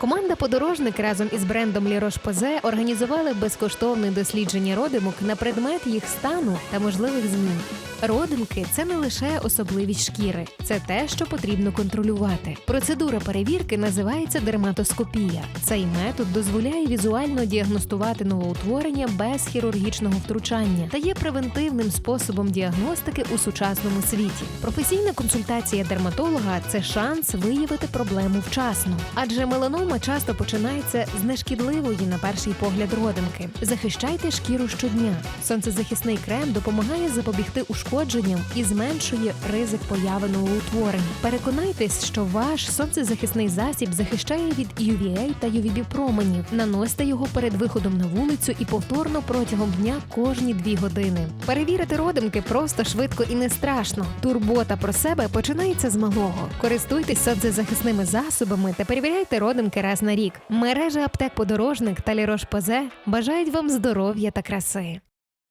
Команда подорожник разом із брендом Лірош Позе організували безкоштовне дослідження родимок на предмет їх стану та можливих змін. Родимки це не лише особливість шкіри, це те, що потрібно контролювати. Процедура перевірки називається дерматоскопія. Цей метод дозволяє візуально діагностувати новоутворення без хірургічного втручання та є превентивним способом діагностики у сучасному світі. Професійна консультація дерматолога це шанс виявити проблему вчасно, адже меланома часто починається з нешкідливої на перший погляд родинки. Захищайте шкіру щодня. Сонцезахисний крем допомагає запобігти ушкодженням і зменшує ризик появи новоутворень. Переконайтесь, що ваш сонцезахисний засіб захищає від UVA та UVB променів. Наносьте його перед виходом на вулицю і повторно протягом дня кожні дві години. Перевірити родинки просто швидко і не страшно. Турбота про себе починається з малого. Користуйтесь сонцезахисними засобами та перевіряйте родинки раз на рік. Мережа аптек подорожник та Лірош Позе бажають вам здоров'я та краси.